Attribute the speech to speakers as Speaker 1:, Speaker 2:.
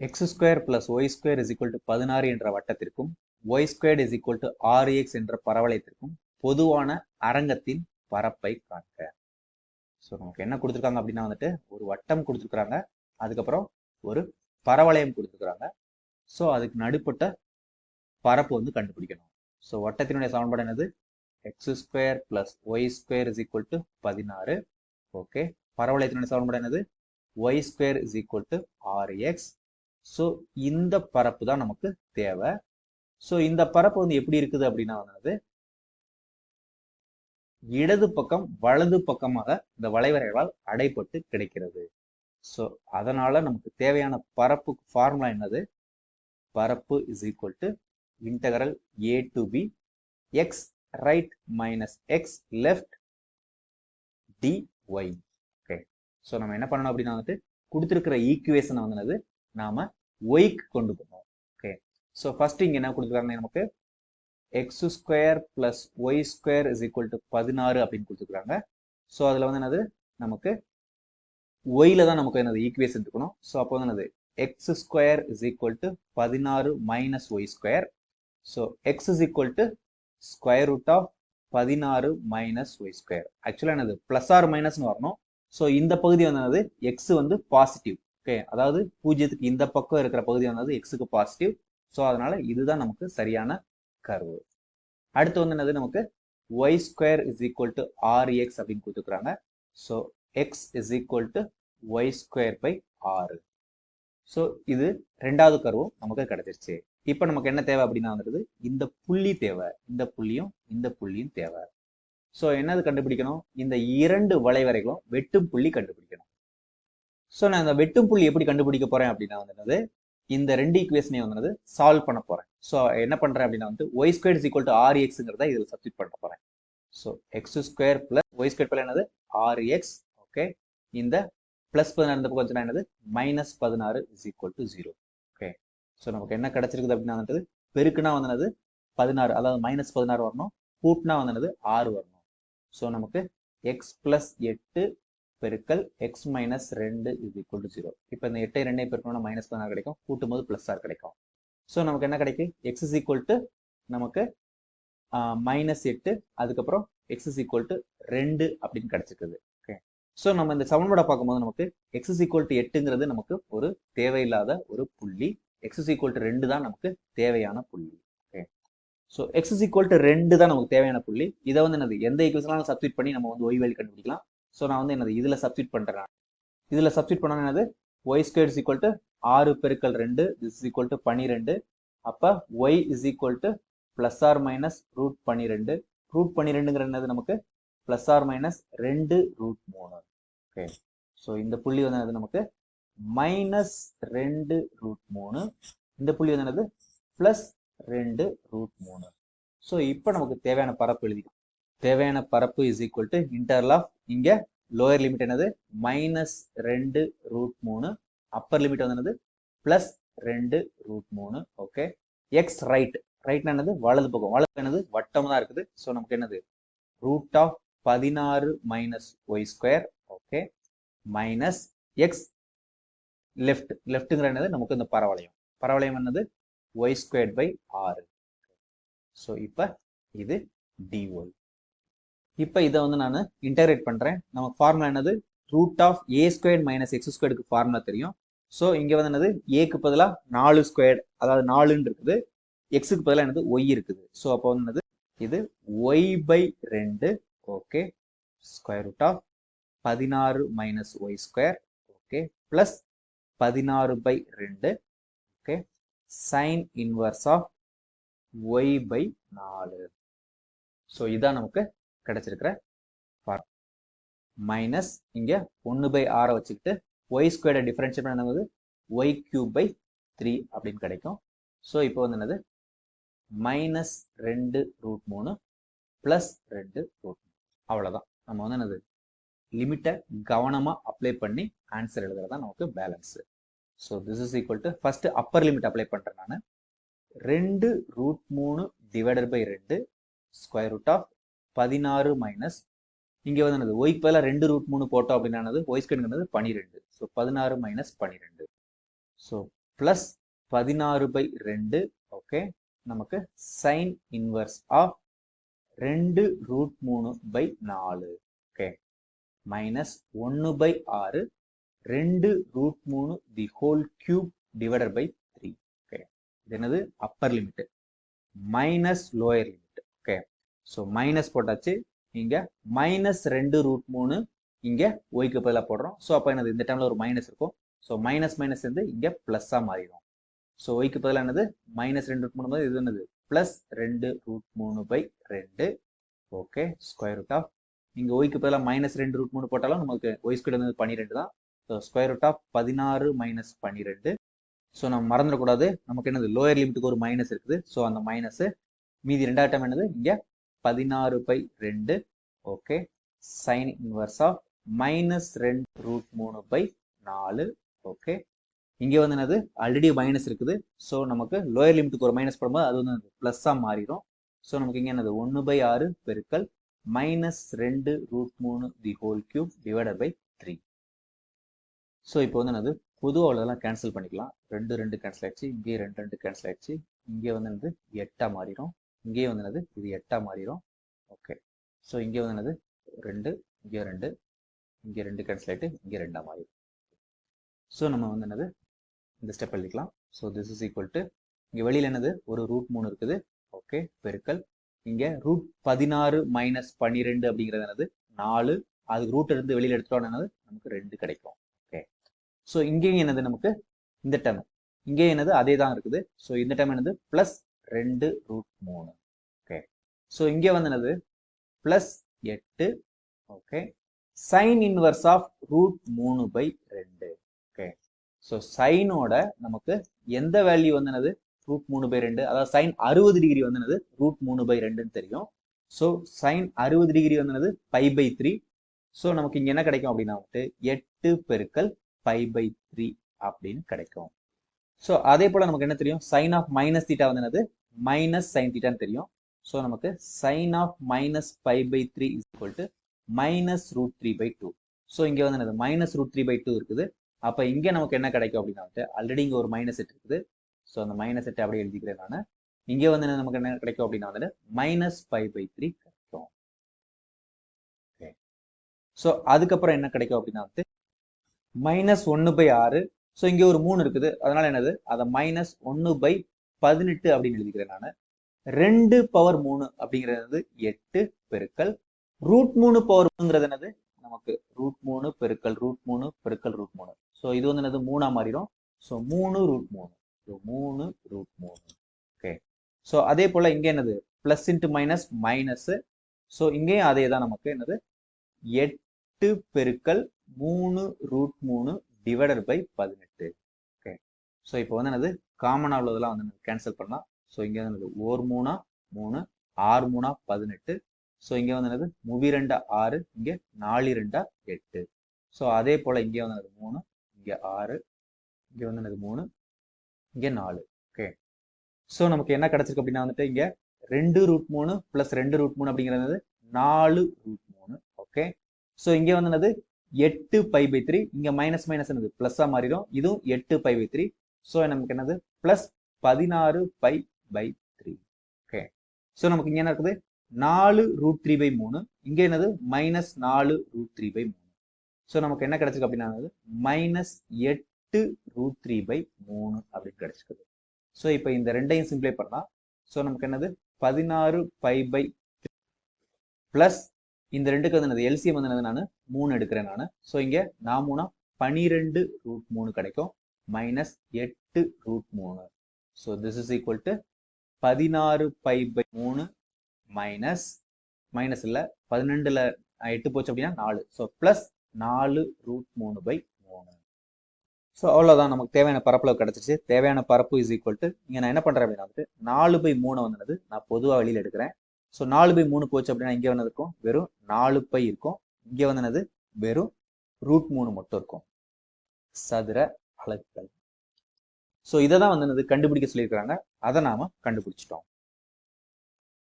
Speaker 1: X square plus Y square is equal to பதினாறு என்ற வட்டத்திற்கும் Y square is equal to ஆறு X என்ற பரவளையத்திற்கும் பொதுவான அரங்கத்தின் பரப்பை காண்க. ஸோ நமக்கு என்ன கொடுத்துருக்காங்க அப்படின்னா வந்துட்டு ஒரு வட்டம் கொடுத்துருக்குறாங்க அதுக்கப்புறம் ஒரு பரவளையம் கொடுத்துருக்குறாங்க. ஸோ அதுக்கு நடுப்பட்ட பரப்பு வந்து கண்டுபிடிக்கணும். ஸோ வட்டத்தினுடைய சமன்பாடு என்னது? X square plus Y square is equal to பதினாறு. ஓகே பரவளையத்தினுடைய சமன்பாடு என்னது? Y square is equal to ஆறு எக்ஸ் ஸோ இந்த பரப்பு தான் நமக்கு தேவை. ஸோ இந்த பரப்பு வந்து எப்படி இருக்குது அப்படின்னா வந்து இடது பக்கம் வலது பக்கமாக இந்த வளைவரைகளால் அடைப்பட்டு கிடைக்கிறது. ஸோ அதனால நமக்கு தேவையான பரப்பு ஃபார்முலா என்னது? பரப்பு is equal to integral A to B X right minus X left D Y okay so நம்ம என்ன பண்ணணும் அப்படின்னா வந்துட்டு கொடுத்துருக்கிற ஈக்குவேஷனை வந்து நாம ஒய்க்கு கொண்டு போகணும். ஓகே ஸோ ஃபர்ஸ்ட் இங்கே என்ன கொடுத்துருக்காங்க நமக்கு X square plus Y square is equal to பதினாறு அப்படின்னு கொடுத்துருக்காங்க ஸோ அதில் வந்து என்னது? நமக்கு ஒய்ல தான் நமக்கு என்னது? ஈக்குவேஷன் இருக்கணும். ஸோ அப்போ வந்து என்னது? X square is equal to பதினாறு minus Y square so X is equal to square root of பதினாறு மைனஸ் ஒய் ஸ்கொயர் ஆக்சுவலாக என்னது? ப்ளஸ் ஆர் மைனஸ்னு வரணும். ஸோ இந்த பகுதி வந்து என்னது? எக்ஸ் வந்து பாசிட்டிவ் ஓகே அதாவது பூஜ்ஜியத்துக்கு இந்த பக்கம் இருக்கிற பகுதி வந்தது எக்ஸுக்கு பாசிட்டிவ் ஸோ அதனால இதுதான் நமக்கு சரியான கர்வு அடுத்து வந்து என்னது நமக்கு? Y square is equal to R X அப்படின்னு கொடுத்துருக்குறாங்க. So X is equal to Y square by ஆறு ஸோ இது ரெண்டாவது கருவும் நமக்கு கிடைச்சிருச்சு. இப்போ நமக்கு என்ன தேவை அப்படின்னா வந்துடுது இந்த புள்ளி தேவை. இந்த புள்ளியும் இந்த புள்ளியும் தேவை. ஸோ என்னது கண்டுபிடிக்கணும்? இந்த இரண்டு வளைவரைகளும் வெட்டும் புள்ளி கண்டுபிடிக்கணும். ஸோ நான் இந்த வெட்டும் புள்ளி எப்படி கண்டுபிடிக்க போறேன் அப்படின்னா வந்து இந்த ரெண்டு ஈக்குவேஷனையும் வந்து சால்வ் பண்ண போறேன். ஸோ என்ன பண்றேன் அப்படின்னா வந்து Y square is equal to R எக்ஸுங்கிறத இதில் சப்ஸ்டிட் பண்ண போறேன். So X square plus Y square plus என்னது? ஆர் எக்ஸ் ஓகே இந்த பிளஸ் பதினாறு இந்த பக்கம் என்னது? மைனஸ் பதினாறு is equal to zero okay so நமக்கு என்ன கிடைச்சிருக்குது அப்படின்னா வந்துட்டு பெருக்குனா வந்து பதினாறு. அதாவது மைனஸ் பதினாறு வரணும். கூட்டினா வந்து ஆறு வரணும். ஸோ நமக்கு எக்ஸ் பிளஸ் எட்டு பெருக்கல் எக்ஸ் மைனஸ் ரெண்டு இது ஈக்குவல் டு ஜீரோ இப்போ இந்த எட்டை ரெண்டை பெருக்கணும்னா மைனஸ் பதினாறு கிடைக்கும். கூட்டும் போது பிளஸ் ஆர் கிடைக்கும். ஸோ நமக்கு என்ன கிடைக்கும்? எக்ஸ் இஸ் ஈக்குவல் டு நமக்கு மைனஸ் எட்டு அதுக்கப்புறம் எக்ஸ் இஸ் ஈக்குவல் டு ரெண்டு அப்படின்னு கிடைச்சிக்குது ஓகே ஸோ நம்ம இந்த சமன்பாடை பார்க்கும்போது நமக்கு எக்ஸ் இஸ் ஈக்குவல் டு எட்டுங்கிறது நமக்கு ஒரு தேவையில்லாத ஒரு புள்ளி. எக்ஸ் இஸ் ஈக்குவல் டு ரெண்டு தான் நமக்கு தேவையான புள்ளி. Okay so X is equal to ரெண்டு தான் நமக்கு தேவையான புள்ளி. இதை வந்து என்னது? எந்த ஈக்குவேஷனாலும் சப்ஸ்டிட் பண்ணி நம்ம வந்து ஒய் கண்டுபிடிக்கலாம். ஸோ நான் வந்து என்னது இதில் சப்ஸ்டிட் பண்ணுறேன் இதில் சப்ஸ்டிட் பண்ணால் என்னது Y square is equal to ஆறு பெருக்கல் ரெண்டு இஸ் ஈக்குவல் டு பன்னிரெண்டு அப்போ Y is equal to plus or minus root பன்னிரெண்டு ரூட் பன்னிரெண்டுங்கிற என்னது நமக்கு? ப்ளஸ் ஆர் மைனஸ் ரெண்டு ரூட் மூணு. ஓகே ஸோ இந்த புள்ளி வந்து என்னது நமக்கு? மைனஸ் ரெண்டு ரூட் மூணு. இந்த புள்ளி வந்து என்னது? ப்ளஸ் ரெண்டு ரூட் மூணு. ஸோ இப்போ நமக்கு தேவையான பரப்பு எழுதி தேவையான பரப்பு is equal to integral of இங்க லோயர் லிமிட் என்னது? மைனஸ் ரெண்டு ரூட் மூணு அப்பர் லிமிட் வந்து என்னது? பிளஸ் ரெண்டு ரூட் மூணு ஓகே எக்ஸ் ரைட் ரைட்னா என்னது? வலது பக்கம். வலது என்னது? வட்டம் தான் இருக்குது. ஸோ நமக்கு என்னது? ரூட் ஆஃப் பதினாறு minus Y square okay minus X left லெஃப்ட்டுங்கிற என்னது? நமக்கு இந்த பரவளையம். பரவளையம் என்னது? ஒய் ஸ்கொயர்ட் பை ஆறு. ஸோ இப்போ இது டிஒய் இப்போ இதை வந்து நான் இன்டகிரேட் பண்ணுறேன் நமக்கு ஃபார்முலா என்னது? Root of A square minus X ஸ்கொயருக்கு ஃபார்முலா தெரியும். ஸோ இங்கே வந்து என்னது? ஏக்கு பதிலாக நாலு ஸ்கொயர் அதாவது நாலுன்னு இருக்குது. எக்ஸுக்கு பதிலாக என்னது? ஒய் இருக்குது. ஸோ அப்போ வந்து என்னது? இது ஒய் பை ரெண்டு ஓகே ஸ்கொயர் ரூட் ஆஃப் பதினாறு minus Y square okay plus பதினாறு பை ரெண்டு okay sine inverse of Y by நாலு. ஸோ இதான் நமக்கு கிடைச்சிருக்கிற ஃபார்ம் மைனஸ் இங்கே ஒன்று பை ஆறை வச்சுக்கிட்டு ஒய் ஸ்கொயர்டை டிஃபரன்ஷியேட் பண்ணும்போது ஒய் கியூப் பை த்ரீ அப்படின்னு கிடைக்கும். ஸோ இப்போ வந்து என்னது? மைனஸ் ரெண்டு ரூட் மூணு ப்ளஸ் ரெண்டு ரூட் மூணு. அவ்வளோதான் நம்ம வந்து என்னது? லிமிட்டை கவனமாக அப்ளை பண்ணி ஆன்சர் எழுதுறது தான் நமக்கு balance so this is equal to first upper limit apply பண்ணுறேன் நான். ரெண்டு ரூட் மூணு டிவைடட் பை ரெண்டு ஸ்கொயர் ரூட் ஆஃப் பதினாறு மைனஸ் இங்கே வந்து என்னது? ஒய்க்கு பதிலாக ரெண்டு ரூட் மூணு போட்டோம் அப்படின்னா ஒய் ஸ்கொயர்ங்கிறது பன்னிரெண்டு ஸோ பதினாறு மைனஸ் பன்னிரெண்டு ஸோ ப்ளஸ் பதினாறு பை ரெண்டு ஓகே நமக்கு சைன் இன்வர்ஸ் ஆஃப் ரெண்டு ரூட் மூணு பை நாலு ஓகே மைனஸ் ஒன்று பை ஆறு ரெண்டு ரூட் மூணு the whole cube divided by three okay இது என்னது? Upper limit minus lower limit okay so minus போட்டாச்சு. இங்க மைனஸ் ரெண்டு ரூட் மூணு இங்க ஒய்க்கு பதிலாக போடுறோம். ஸோ அப்போ என்னது? இந்த டைம்ல ஒரு மைனஸ் இருக்கும். ஸோ மைனஸ் மைனஸ் வந்து இங்க பிளஸ்ஸா மாறிடும். ஸோ ஒய்க்கு பதிலாக என்னது? மைனஸ் ரெண்டு ரூட் மூணு போது இது என்னது? பிளஸ் ரெண்டு ரூட் மூணு பை ரெண்டு. ஓகே ஸ்கொயர் ரூட் ஆஃப் இங்க ஒய்க்கு பதிலாக மைனஸ் ரெண்டு ரூட் மூணு போட்டாலும் நமக்கு ஒய் ஸ்கொயர் வந்து பன்னிரெண்டு தான். ஸோ ஸ்கொயர் ரூட் ஆஃப் பதினாறு மைனஸ் பன்னிரெண்டு. ஸோ நம்ம மறந்துடக்கூடாது. நமக்கு என்னது? லோயர் லிமிட்டுக்கு ஒரு மைனஸ் இருக்குது. ஸோ அந்த மைனஸ் மீதி ரெண்டாவது டைம் என்னது? இங்கே பதினாறு பை ரெண்டு. Okay sine inverse of minus ரெண்டு ரூட் மூணு பை நாலு. ஓகே இங்கே வந்து என்னது? ஆல்ரெடி மைனஸ் இருக்குது. ஸோ நமக்கு லோயர் லிமிட்டுக்கு ஒரு மைனஸ் போடும்போது அது வந்து ப்ளஸ்ஸாக மாறிடும் ஸோ நமக்கு இங்கே என்னது? ஒன்று பை ஆறு பெருக்கல் மைனஸ் ரெண்டு ரூட் மூணு the whole cube divided by three so இப்போ வந்து என்னது? பொதுவாக உள்ளதெல்லாம் கேன்சல் பண்ணிக்கலாம். ரெண்டு ரெண்டு கேன்சல் ஆயிடுச்சு. இங்கேயே ரெண்டு ரெண்டு கேன்சல் ஆயிடுச்சு. இங்கே வந்து என்னது? எட்டாக மாறிடும் இங்கேயே வந்து என்னது? இது எட்டாக மாறிடும் ஓகே ஸோ இங்கே வந்து என்னது? ரெண்டு இங்கே ரெண்டு இங்கே ரெண்டு கேன்சல் ஆகிட்டு இங்கே ரெண்டாக மாறிடும் ஸோ நம்ம வந்து என்னது? இந்த ஸ்டெப் எழுதிக்கலாம். So this is equal to இங்கே வெளியில் என்னது? ஒரு ரூட் மூணு இருக்குது. ஓகே பெருக்கல். இங்கே ரூட் பதினாறு மைனஸ் பன்னிரெண்டு அப்படிங்கிறது என்னது? நாலு. அதுக்கு ரூட் இருந்து வெளியில் எடுத்துட்டோம் என்னது? நமக்கு ரெண்டு கிடைக்கும். ஓகே ஸோ இங்கேயும் என்னது நமக்கு? இந்த டைம் இங்கே என்னது? அதே தான் இருக்குது. ஸோ இந்த டைம் என்னது? ப்ளஸ் ரெண்டு ரூட் மூணு. ஓகே ஸோ இங்கே வந்து என்னது? ப்ளஸ் எட்டு. Okay sine inverse of root மூணு பை ரெண்டு. ஓகே ஸோ சைனோட நமக்கு எந்த வேல்யூ வந்து என்னது? ரூட் மூணு பை ரெண்டு. அதாவது சைன் அறுபது டிகிரி வந்து என்னது? ரூட் மூணு பை ரெண்டுன்னு தெரியும். ஸோ சைன் அறுபது டிகிரி வந்து என்னது? பை பை த்ரீ ஸோ நமக்கு இங்கே என்ன கிடைக்கும் அப்படின்னா வந்துட்டு? எட்டு பெருக்கல் பை பை த்ரீ அப்படின்னு கிடைக்கும். ஸோ அதே போல் நமக்கு என்ன தெரியும்? சைன் ஆஃப் மைனஸ் தீட்டா வந்து என்னது? மைனஸ் சைன் தீட்டான்னு தெரியும். ஸோ நமக்கு sine of minus five by three is equal to minus root three by two so இங்கே வந்து என்னது? Minus root three by two இருக்குது. அப்போ இங்கே நமக்கு என்ன கிடைக்கும் அப்படின்னா வந்துட்டு ஆல்ரெடி இங்கே ஒரு மைனஸ் செட் இருக்குது. ஸோ அந்த மைனஸ் செட்டை அப்படியே எழுதிக்கிறேன் நான். இங்கே வந்து என்ன நமக்கு என்ன கிடைக்கும் அப்படின்னா வந்துட்டு மைனஸ் ஃபைவ் பை த்ரீ கிடைக்கும். ஓகே ஸோ அதுக்கப்புறம் என்ன கிடைக்கும் அப்படின்னா வந்துட்டு மைனஸ் ஒன்று பை ஆறு ஸோ இங்கே ஒரு மூணு இருக்குது. அதனால என்னது? அதை மைனஸ் ஒன்று பை பதினெட்டு அப்படின்னு எழுதிக்கிறேன் நான். ரெண்டு பவர் மூணு அப்படிங்கிறது எட்டு பெருக்கல் ரூட் மூணு பவர் மூணுங்கிறது என்னது? நமக்கு ரூட் மூணு பெருக்கல் ரூட் மூணு பெருக்கல் ரூட் மூணு. ஸோ இது வந்து என்னது? மூணா மாறிடும். ஸோ மூணு ரூட் மூணு. ஸோ மூணு ரூட் மூணு. ஓகே ஸோ அதே போல் இங்கே என்னது? Plus into minus minus so இங்கேயும் அதே தான் நமக்கு என்னது? எட்டு பெருக்கல் மூணு ரூட் மூணு டிவைடட் பை பதினெட்டு. ஓகே ஸோ இப்போ வந்து என்னது? காமனாக உள்ளதெல்லாம் வந்து கேன்சல் பண்ணலாம். ஸோ இங்கே வந்து ஓர் மூணா மூணு ஆறு மூணா பதினெட்டு. ஸோ இங்கே வந்து என்னது? முவி ரெண்டா ஆறு இங்கே நாலு ரெண்டா எட்டு. ஸோ அதே போல் இங்கே வந்து என்னது? மூணு இங்கே ஆறு இங்கே வந்து என்னது? மூணு இங்கே நாலு. ஓகே ஸோ நமக்கு என்ன கிடச்சிருக்கு அப்படின்னா வந்துட்டு இங்கே ரெண்டு ரூட் மூணு ப்ளஸ் ரெண்டு ரூட் மூணு அப்படிங்கிறது நாலு ரூட் மூணு. ஓகே ஸோ இங்கே வந்து என்னது? எட்டு பை பை த்ரீ இங்கே மைனஸ் மைனஸ் என்னது? ப்ளஸ்ஸாக மாறிடும். இதுவும் எட்டு பை பை த்ரீ ஸோ நமக்கு என்னது? ப்ளஸ் பதினாறு by by three okay so நமக்கு இங்கே என்ன இருக்குது? நாலு ரூட் த்ரீ பை மூணு. இங்கே என்னது? மைனஸ் நாலு ரூட் த்ரீ பை மூணு. ஸோ நமக்கு என்ன கிடைச்சிருக்கு அப்படின்னா மைனஸ் எட்டு ரூட் த்ரீ பை மூணு அப்படின்னு கிடைச்சிருக்குது. ஸோ இப்போ இந்த ரெண்டையும் சிம்ப்ளை பண்ணலாம். ஸோ நமக்கு என்னது? பதினாறு பை பை ப்ளஸ் இந்த ரெண்டுக்கு வந்து என்னது? எல்சிஎம் வந்து என்னது நான்? மூணு எடுக்கிறேன் நான். ஸோ இங்கே நான் மூணா பனிரெண்டு ரூட் மூணு கிடைக்கும். மைனஸ் எட்டு ரூட் மூணு. So this is equal to பதினாறு பை பை மூணு மைனஸ் மைனஸ் இல்லை பதினெண்டில் எட்டு போச்சு அப்படின்னா நாலு. ஸோ ப்ளஸ் நாலு ரூட் மூணு பை மூணு. ஸோ அவ்வளோதான் நமக்கு தேவையான பரப்பளவு கிடச்சிச்சு தேவையான பரப்பு இஸ் ஈக்குவல் டு இங்கே நான் என்ன பண்ணுறேன் அப்படின்னா வந்துட்டு நாலு பை மூணு வந்துனது நான் பொதுவாக வெளியில் எடுக்கிறேன். ஸோ நாலு பை மூணு போச்சு அப்படின்னா இங்கே வந்து இருக்கும்? வெறும் நாலு பை இருக்கும். இங்கே வந்து வெறும் ரூட் மூணு மட்டும் இருக்கும். சதுர அலகுகள். ஸோ இதை தான் வந்து என்னது? கண்டுபிடிக்க சொல்லியிருக்கிறாங்க. அதை நாம கண்டுபிடிச்சிட்டோம்.